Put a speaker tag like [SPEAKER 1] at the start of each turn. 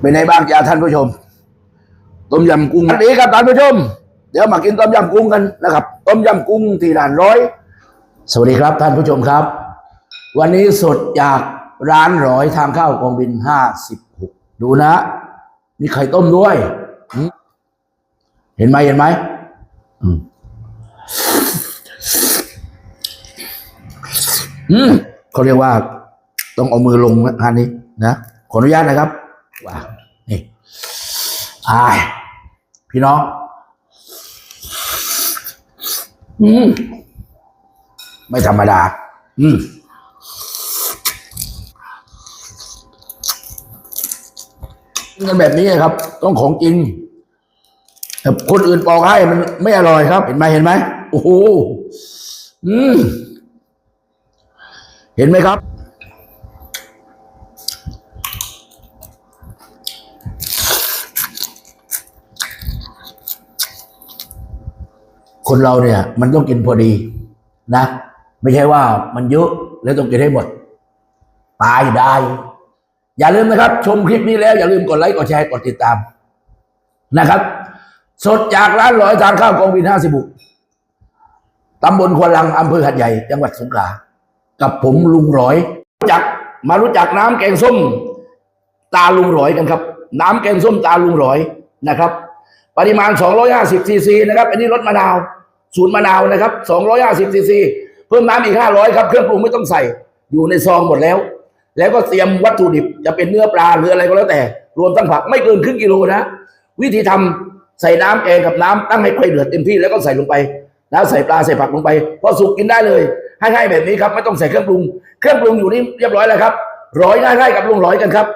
[SPEAKER 1] เป็นไงบ้างจ้าท่านผู้ชม ต้มยำกุ้งสวัสดีครับท่านผู้ชม เดี๋ยวมากินต้มยำกุ้งกันนะครับ ต้มยำกุ้งที่ร้านร้อย สวัสดีครับท่านผู้ชมครับ วันนี้สดจากร้านร้อยทางเข้ากองบินห้าสิบหกดูนะ มีไข่ต้มด้วยอืมเห็นไหมเห็นไหมอืมอืมเขาเรียกว่า ต้องเอามือลงนะงานนี้นะขออนุญาตนะครับ ว้าวนี่อายพี่น้อง อืม ไม่ธรรมดา อืมกินกันแบบนี้ครับ ต้องของจริงแต่คนอื่นบอกให้มันไม่อร่อยครับ เห็นไหมเห็นไหมโอ้โหอืมเห็นไหมครับ คนเราเนี่ย มันต้องกินพอดีนะ ไม่ใช่ว่ามันเยอะแล้วต้องกินให้หมด ตายได้ อย่าลืมนะครับ ชมคลิปนี้แล้ว อย่าลืมกดไลค์กดแชร์กดติดตาม นะครับ สดจากร้านหลอยทานข้าวกองบินห้าสิบุกตำบลควนลังอำเภอหัดใหญ่จังหวัดสงขลากับผมลุงร้อยรู้จักมารู้จักน้ำแกงส้ม ตาลุงร้อยกันครับ น้ำแกงส้มตาลุงร้อยนะครับ ปริมาณ 250ซีซีนะครับ อันนี้รสมะนาว สูตรมะนาวนะครับ250ซีซีเพิ่มน้ำอีก 500 ครับ เครื่องปรุงไม่ต้องใส่ อยู่ในซองหมดแล้ว แล้วก็เตรียมวัตถุดิบจะเป็นเนื้อปลาหรืออะไรก็แล้วแต่ รวมทั้งผักไม่เกินครึ่งกิโลนะ วิธีทำใส่น้ำแกงกับน้ำตั้งให้ไฟเดือดเต็มที่แล้วก็ใส่ลงไปแล้วใส่ปลาใส่ผักลงไปพอสุกกินได้เลยให้ๆแบบนี้ครับไม่ต้องใส่เครื่องปรุง เครื่องปรุงอยู่นี่เรียบร้อยแล้วครับร้อยง่ายๆกับลุงร้อยกันครับ